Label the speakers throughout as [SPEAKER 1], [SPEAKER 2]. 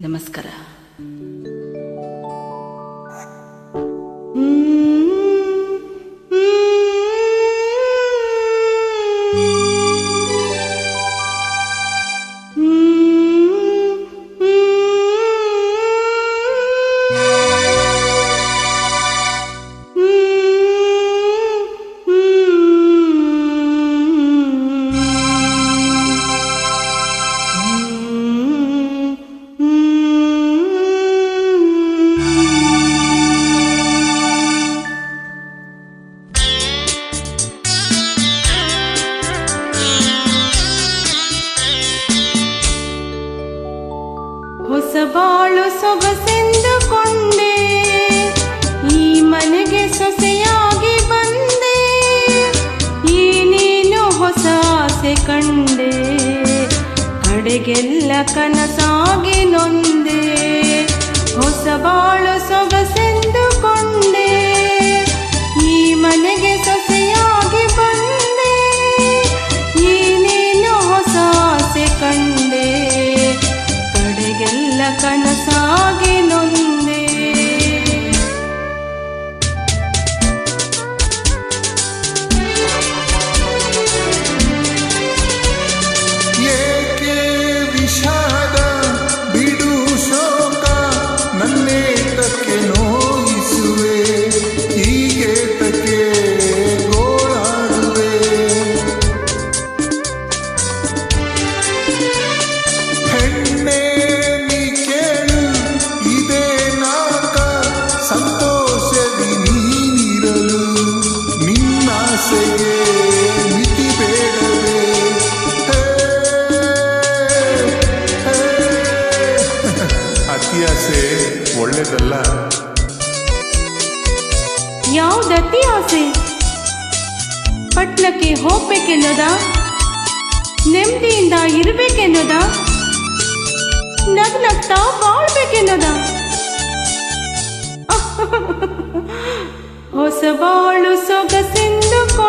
[SPEAKER 1] ನಮಸ್ಕಾರ. ಕಡೆಗೆಲ್ಲ ಕನಸಾಗಿ ನೊಂದೆ ಹೊಸ ಬಾಳು ಸೊಗಸೆಂದುಕೊಂಡೆ
[SPEAKER 2] ನಿನ್ನಾಸೆಗೆ ಮಿತಿ ಬೇಡವೇ? ಹೇ. ಅತಿಯಾಸೆ ಒಳ್ಳೇದಲ್ಲ?
[SPEAKER 1] ಯಾವ್ದತಿ ಆಸೆ? ಪಟ್ಲಕ್ಕೆ ಹೋಗ್ಬೇಕೆನ್ನೋದ? ನೆಮ್ಮದಿಯಿಂದ ಇರ್ಬೇಕೆನ್ನೋದ? ನಗ್ ನಗ್ತಾ ಬಾಳ್ಬೇಕೆನ್ನೋದ? ಹೊಸ ಬಾಳು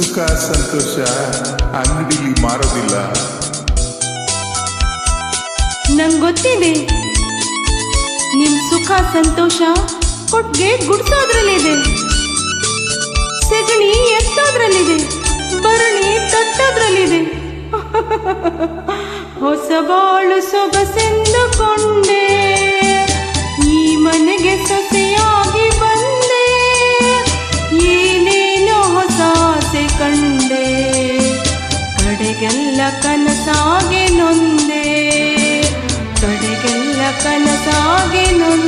[SPEAKER 2] ಸುಖ, ಸಂತೋಷ, ಅಂಗಡಿಲಿ ಮಾರೋದಿಲ್ಲ.
[SPEAKER 1] ಗೊತ್ತಿದೆ. ನಿಮ್ ಸುಖ, ಸಂತೋಷ ಕೊಟ್ಗೆ ಗುಡ್ಸೋದ್ರಲ್ಲಿದೆ. ಸೆಗಣಿ ಎತ್ತೋದ್ರಲ್ಲಿದೆ. ಭರಣಿ ತಟ್ಟೋದ್ರಲ್ಲಿದೆ. ಹೊಸ ಬಾಳು ಸೊಗಸೆಂದುಕೊಂಡೆ. ಕನಸಾಗೆ ನೊಂದೆ. ತೊಡೆಗೆಲ್ಲ ಕನಸಾಗೆ ನೊಂದೆ.